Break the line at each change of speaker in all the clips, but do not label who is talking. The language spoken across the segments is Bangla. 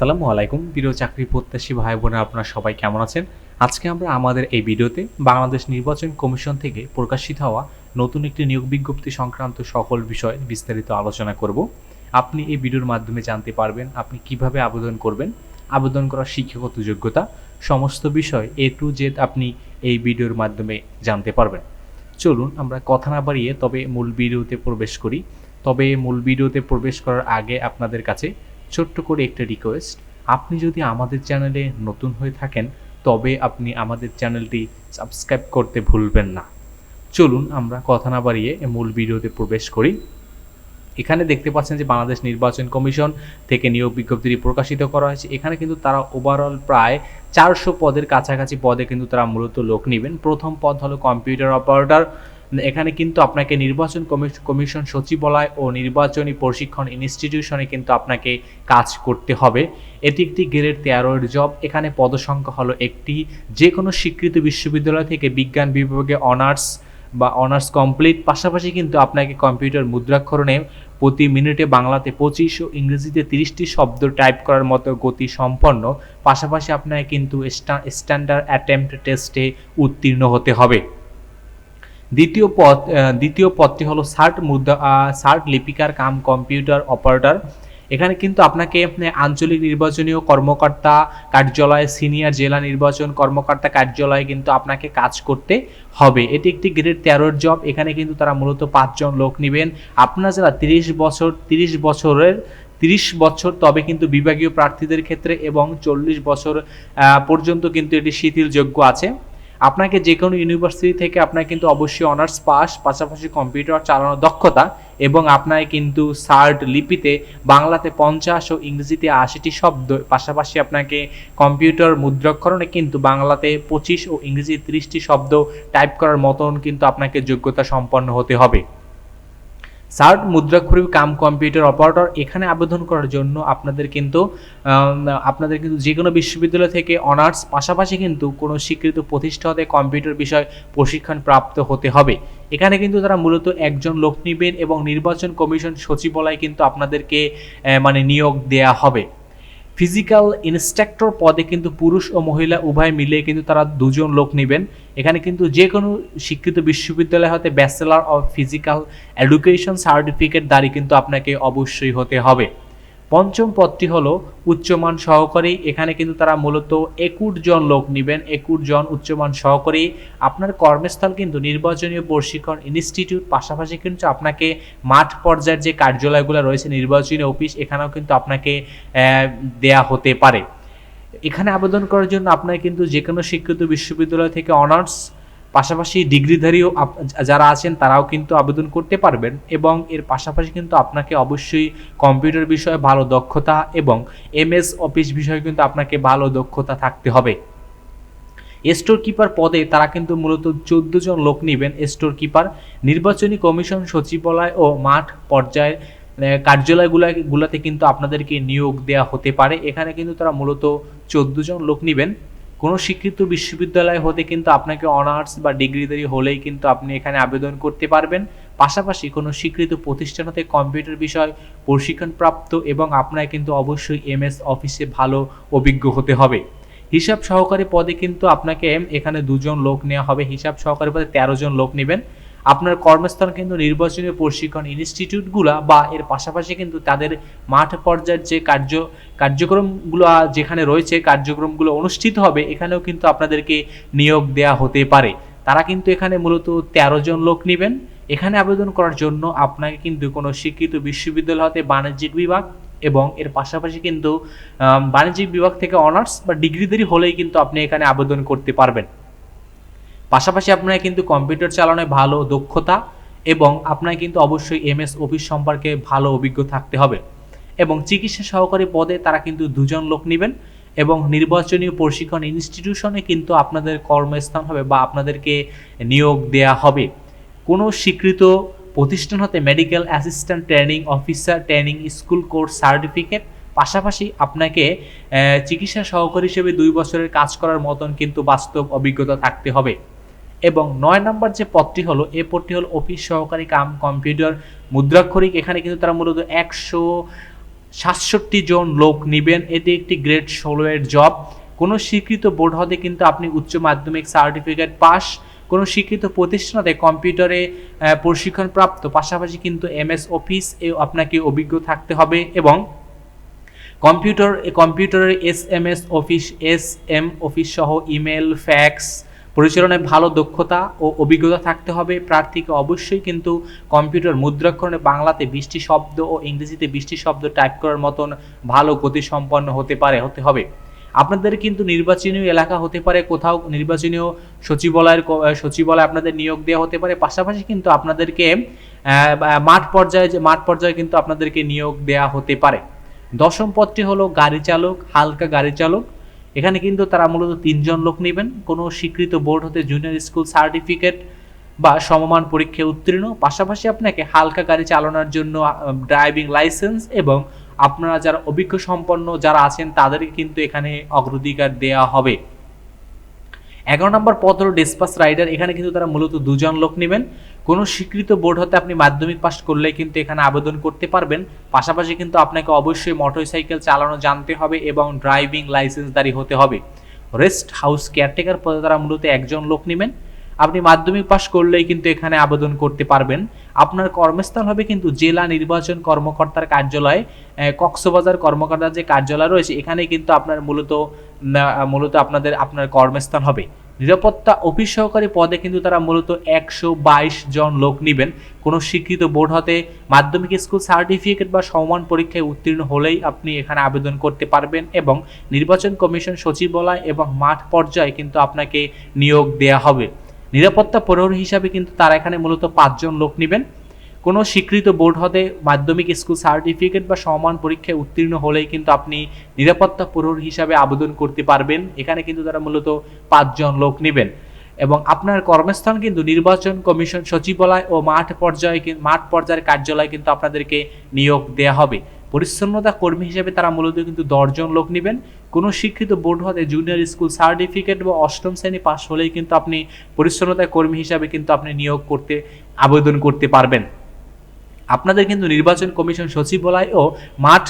আসসালামু আলাইকুম। প্রিয় চাকরি প্রত্যাশী ভাই বোনেরা, আপনারা সবাই কেমন আছেন? আজকে আমরা আমাদের এই ভিডিওতে বাংলাদেশ নির্বাচন কমিশন থেকে প্রকাশিত হওয়া নতুন একটি নিয়োগ বিজ্ঞপ্তি সংক্রান্ত সকল বিষয় বিস্তারিত আলোচনা করব। আপনি এই ভিডিওর মাধ্যমে জানতে পারবেন আপনি কীভাবে আবেদন করবেন, আবেদন করার শিক্ষাগত যোগ্যতা, সমস্ত বিষয় এ টু জেড আপনি এই ভিডিওর মাধ্যমে জানতে পারবেন। চলুন আমরা কথা না বাড়িয়ে তবে মূল ভিডিওতে প্রবেশ করি। তবে মূল ভিডিওতে প্রবেশ করার আগে আপনাদের কাছে ছোট্ট করে একটা রিকোয়েস্ট আপনি যদি আমাদের চ্যানেলে নতুন হয়ে থাকেন, তবে আপনি আমাদের চ্যানেলটি সাবস্ক্রাইব করতে ভুলবেন না। চলুন আমরা কথা না বাড়িয়ে মূল ভিডিওতে প্রবেশ করি। এখানে দেখতে পাচ্ছেন যে বাংলাদেশ নির্বাচন কমিশন থেকে নিয়োগ বিজ্ঞপ্তিটি প্রকাশিত করা হয়েছে। এখানে কিন্তু তারা ওভারঅল প্রায় চারশো পদের কাছাকাছি পদে কিন্তু তারা মূলত লোক নেবেন। প্রথম পদ হলো কম্পিউটার অপারেটর এখানে কিন্তু আপনাকে নির্বাচন কমিশন সচিবালয় ও নির্বাচনী প্রশিক্ষণ ইনস্টিটিউশনে কিন্তু আপনাকে কাজ করতে হবে। এটি একটি গ্রেড তেরোর জব এখানে পদসংখ্যা হলো একটি। যে কোনো স্বীকৃত বিশ্ববিদ্যালয় থেকে বিজ্ঞান বিভাগে অনার্স বা অনার্স কমপ্লিট পাশাপাশি কিন্তু আপনাকে কম্পিউটার মুদ্রাক্ষরণে প্রতি মিনিটে বাংলাতে পঁচিশ ও ইংরেজিতে তিরিশটি শব্দ টাইপ করার মতো গতি সম্পন্ন। পাশাপাশি আপনাকে কিন্তু স্টা- স্ট্যান্ডার্ড অ্যাটেম্পট টেস্টে উত্তীর্ণ হতে হবে। দ্বিতীয় আহ, দ্বিতীয় পদটি হলো সার্ট মুদ্রা সার্ট লিপিকার কাম কম্পিউটার অপারেটর। এখানে কিন্তু আপনাকে আঞ্চলিক নির্বাচনীয় কর্মকর্তা কার্যালয়ে সিনিয়র জেলা নির্বাচন কর্মকর্তা কার্যালয়ে কিন্তু আপনাকে কাজ করতে হবে। এটি একটি গ্রেড তেরোর জব। এখানে কিন্তু তারা মূলত পাঁচজন লোক নেবেন। আপনারা যারা তিরিশ বছর তিরিশ বছরের তিরিশ বছর তবে কিন্তু বিভাগীয় প্রার্থীদের ক্ষেত্রে এবং চল্লিশ বছর পর্যন্ত কিন্তু এটি শিথিলযোগ্য আছে। আপনাকে যে কোনো ইউনিভার্সিটি থেকে আপনার কিন্তু অবশ্যই অনার্স পাস পাশাপাশি কম্পিউটার চালানোর দক্ষতা এবং আপনার কিন্তু সার্ট লিপিতে বাংলাতে পঞ্চাশ ও ইংরেজিতে আশিটি শব্দ, পাশাপাশি আপনাকে কম্পিউটার মুদ্রাক্ষরণে কিন্তু বাংলাতে পঁচিশ ও ইংরেজি তিরিশটি শব্দ টাইপ করার মতন কিন্তু আপনাকে যোগ্যতা সম্পন্ন হতে হবে। সার্ট, মুদ্রাক্ষরী, কাম কম্পিউটার অপারেটর এখানে আবেদন করার জন্য আপনাদের কিন্তু আপনাদের কিন্তু যে কোনো বিশ্ববিদ্যালয় থেকে অনার্স, পাশাপাশি কিন্তু কোনো স্বীকৃত প্রতিষ্ঠাতে কম্পিউটার বিষয় প্রশিক্ষণ প্রাপ্ত হতে হবে। এখানে কিন্তু তারা মূলত একজন লোক নিবেন এবং নির্বাচন কমিশন সচিবালয় কিন্তু আপনাদেরকে মানে নিয়োগ দেয়া হবে। ফিজিক্যাল ইনস্ট্রাক্টর পদে কিন্তু পুরুষ ও মহিলা উভয় মিলে কিন্তু তারা দুজন লোক নেবেন। এখানে কিন্তু যে কোনো শিক্ষিত বিশ্ববিদ্যালয় হতে bachelor of physical education certificate দাঁড়ি কিন্তু আপনাকে অবশ্যই হতে হবে। পঞ্চম পদটি হলো উচ্চমান সহকারী। এখানে কিন্তু তারা মূলত একুট জন লোক নেবেন। একুট জন উচ্চমান সহকারী। আপনার কর্মস্থল কিন্তু নির্বাচনীয় প্রশিক্ষণ ইনস্টিটিউট। পাশাপাশি কিন্তু আপনাকে মাঠ পর্যায়ের যে কার্যালয়গুলো রয়েছে, নির্বাচনী অফিস, এখানেও কিন্তু আপনাকে দেয়া হতে পারে। এখানে আবেদন করার জন্য আপনার কিন্তু যে কোনো শিক্ষিত বিশ্ববিদ্যালয় থেকে অনার্স পাশাপাশি ডিগ্রিধারীও যারা আছেন তারাও কিন্তু আবেদন করতে পারবেন এবং এর পাশাপাশি কিন্তু আপনাকে অবশ্যই কম্পিউটার বিষয়ে ভালো দক্ষতা এবং এমএস অফিস বিষয়ে কিন্তু আপনাকে ভালো দক্ষতা থাকতে হবে। স্টোর কিপার পদে তারা কিন্তু মূলত চোদ্দ জন লোক নেবেন স্টোর কিপার নির্বাচনী কমিশন সচিবালয় ও মাঠ পর্যায়ের আহ, গুলাতে কিন্তু আপনাদেরকে নিয়োগ দেওয়া হতে পারে। এখানে কিন্তু তারা মূলত চোদ্দ জন লোক নেবেন। কোনো স্বীকৃত বিশ্ববিদ্যালয় হতে কিন্তু আপনাকে অনার্স বা ডিগ্রিধারী হলেই কিন্তু আপনি এখানে আবেদন করতে পারবেন। পাশাপাশি কোনো স্বীকৃত প্রতিষ্ঠান হতে কম্পিউটার বিষয়, প্রশিক্ষণপ্রাপ্ত এবং আপনার কিন্তু অবশ্যই এমএস অফিসে ভালো অভিজ্ঞ হতে হবে। হিসাব সহকারী পদে কিন্তু আপনাকে এখানে দুজন লোক নেওয়া হবে। হিসাব সহকারী পদে তেরো জন লোক নেবেন। আপনার কর্মস্থান কিন্তু নির্বাচনী প্রশিক্ষণ ইনস্টিটিউটগুলো বা এর পাশাপাশি কিন্তু তাদের মাঠ পর্যায়ের যে কার্য, কার্যক্রমগুলো যেখানে রয়েছে কার্যক্রমগুলো অনুষ্ঠিত হবে, এখানেও কিন্তু আপনাদেরকে নিয়োগ দেয়া হতে পারে। তারা কিন্তু এখানে মূলত তেরো জন লোক নেবেন। এখানে আবেদন করার জন্য আপনাকে কিন্তু কোনো শিক্ষিত বিশ্ববিদ্যালয় হতে বাণিজ্যিক বিভাগ এবং এর পাশাপাশি কিন্তু বাণিজ্যিক বিভাগ থেকে অনার্স বা ডিগ্রিধারী হলেই কিন্তু আপনি এখানে আবেদন করতে পারবেন। পাশাপাশি আপনার কিন্তু কম্পিউটার চালানোয় ভালো দক্ষতা এবং আপনার কিন্তু অবশ্যই এমএস অফিস সম্পর্কে ভালো অভিজ্ঞ থাকতে হবে। এবং চিকিৎসা সহকারী পদে তারা কিন্তু দুজন লোক নেবেন এবং নির্বাচনীয় প্রশিক্ষণ ইনস্টিটিউশনে কিন্তু আপনাদের কর্মস্থান হবে বা আপনাদেরকে নিয়োগ দেয়া হবে। কোনো স্বীকৃত প্রতিষ্ঠান হতে medical assistant training officer training school course certificate পাশাপাশি আপনাকে চিকিৎসা সহকারী হিসেবে দুই বছরের কাজ করার মতন কিন্তু বাস্তব অভিজ্ঞতা থাকতে হবে। এবং নয় নম্বর যে পদটি হলো, এ পদটি হলো অফিস সহকারী কাম কম্পিউটার মুদ্রাক্ষরিক। এখানে কিন্তু তারা মূলত একশো সাতষট্টি জন লোক নিবেন। এটি একটি গ্রেড ষোলো এর জব। কোনো স্বীকৃত বোর্ড হতে কিন্তু আপনি উচ্চ মাধ্যমিক সার্টিফিকেট পাস। কোনো স্বীকৃত প্রতিষ্ঠানে কম্পিউটারে প্রশিক্ষণপ্রাপ্ত। পাশাপাশি কিন্তু এমএস অফিস এ আপনাকে অভিজ্ঞ থাকতে হবে এবং কম্পিউটার, কম্পিউটারের S M S office, S M office সহ ইমেল, ফ্যাক্স পরিচালনায় ভালো দক্ষতা ও অভিজ্ঞতা থাকতে হবে। প্রার্থীকে অবশ্যই কিন্তু কম্পিউটার মুদ্রাক্ষরণে বাংলাতে বৃষ্টি শব্দ ও ইংরেজিতে বৃষ্টি শব্দ টাইপ করার মতন ভালো গতিসম্পন্ন হতে পারে, হতে হবে। আপনাদের কিন্তু নির্বাচনীয় এলাকা হতে পারে, কোথাও নির্বাচনীয় সচিবালয়ের সচিবালয়ে আপনাদের নিয়োগ দেওয়া হতে পারে। পাশাপাশি কিন্তু আপনাদেরকে মাঠ পর্যায়ে যে, মাঠ পর্যায়ে কিন্তু আপনাদেরকে নিয়োগ দেওয়া হতে পারে। দশম পদটি হলো গাড়ি চালক, হালকা গাড়ি চালক। এখানে কিন্তু তারা মূলত তিনজন লোক নেবেন। কোনো স্বীকৃত বোর্ড হতে জুনিয়র স্কুল সার্টিফিকেট বা সমমান পরীক্ষায় উত্তীর্ণ। পাশাপাশি আপনাকে হালকা গাড়ি চালানোর জন্য ড্রাইভিং লাইসেন্স এবং আপনারা যারা অভিজ্ঞ সম্পন্ন যারা আছেন, তাদেরকে কিন্তু এখানে অগ্রাধিকার দেওয়া হবে। এগারো নম্বর পদ হলো ডিসপাস রাইডার এখানে কিন্তু তারা মূলত দুজন লোক নেবেন। কোনো স্বীকৃত বোর্ড হতে আপনি মাধ্যমিক পাস করলে কিন্তু এখানে আবেদন করতে পারবেন। পাশাপাশি কিন্তু আপনাকে অবশ্যই মোটর সাইকেল চালানো জানতে হবে এবং ড্রাইভিং লাইসেন্সদারি হতে হবে। রেস্ট হাউস কেয়ারটেকার পদে তারা মূলত একজন লোক নেবেন। আপনি মাধ্যমিক পাস করলেই কিন্তু এখানে আবেদন করতে পারবেন। আপনার কর্মস্থল হবে কিন্তু জেলা নির্বাচন কর্মকর্তার কার্যালয় কক্সবাজার কর্মকর্তার যে কার্যালয় রয়েছে এখানে কিন্তু আপনার মূলত মূলত আপনাদের, আপনার কর্মস্থান হবে। নিরাপত্তা অফিস সহকারী পদে কিন্তু তারা মূলত একশো বাইশ জন লোক নেবেন। কোনো স্বীকৃত বোর্ড হতে মাধ্যমিক স্কুল সার্টিফিকেট বা সমান পরীক্ষায় উত্তীর্ণ হলেই আপনি এখানে আবেদন করতে পারবেন এবং নির্বাচন কমিশন সচিবালয় এবং মাঠ পর্যায়ে কিন্তু আপনাকে নিয়োগ দেয়া হবে। নিরাপত্তা প্রহরী হিসাবে কিন্তু তারা এখানে মূলত পাঁচজন লোক নেবেন। কোনো স্বীকৃত বোর্ড হতে মাধ্যমিক স্কুল সার্টিফিকেট বা সমান পরীক্ষায় উত্তীর্ণ হলেই কিন্তু আপনি নিরাপত্তা প্রহরী হিসাবে আবেদন করতে পারবেন। এখানে কিন্তু তারা মূলত পাঁচজন লোক নেবেন। এবং আপনার কর্মস্থান কিন্তু নির্বাচন কমিশন সচিবালয় ও মাঠ পর্যায়ে মাঠ পর্যায়ের কার্যালয়ে কিন্তু আপনাদেরকে নিয়োগ দেওয়া হবে। পরিচ্ছন্নতা কর্মী হিসেবে তারা মূলত কিন্তু দশজন লোক নেবেন। কোনো শিক্ষিত বোর্ড হতে জুনিয়র স্কুল সার্টিফিকেট বা অষ্টম শ্রেণি পাস হলেই কিন্তু আপনি পরিচ্ছন্নতা কর্মী হিসাবে কিন্তু আপনি নিয়োগ করতে, আবেদন করতে পারবেন। আপনাদের কিন্তু নির্বাচন কমিশন সচিবালয় ও মাঠ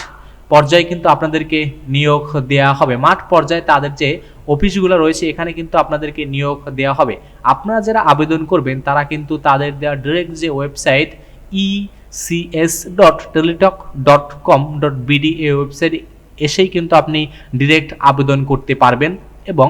পর্যায়ে কিন্তু আপনাদেরকে নিয়োগ দেওয়া হবে। মাঠ পর্যায়ে তাদের যে অফিসগুলো রয়েছে, এখানে কিন্তু আপনাদেরকে নিয়োগ দেওয়া হবে। আপনারা যারা আবেদন করবেন, তারা কিন্তু তাদের দেওয়া ডিরেক্ট যে website E CS dot Teletalk dot com dot এই ওয়েবসাইটে এসেই কিন্তু আপনি ডিরেক্ট আবেদন করতে পারবেন এবং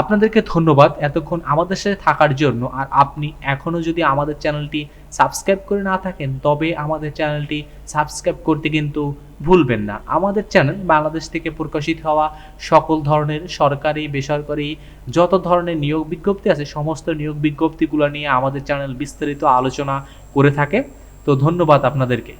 আপনাদেরকে ধন্যবাদ এতক্ষণ আমাদের সাথে থাকার জন্য। আর আপনি এখনও যদি আমাদের চ্যানেলটি সাবস্ক্রাইব করে না থাকেন, তবে আমাদের চ্যানেলটি সাবস্ক্রাইব করতে কিন্তু ভুলবেন না। আমাদের চ্যানেল বাংলাদেশ থেকে প্রকাশিত হওয়া সকল ধরনের সরকারি, বেসরকারি যত ধরনের নিয়োগ বিজ্ঞপ্তি আছে, সমস্ত নিয়োগ বিজ্ঞপ্তিগুলো নিয়ে আমাদের চ্যানেল বিস্তারিত আলোচনা করে থাকে। তো ধন্যবাদ আপনাদেরকে।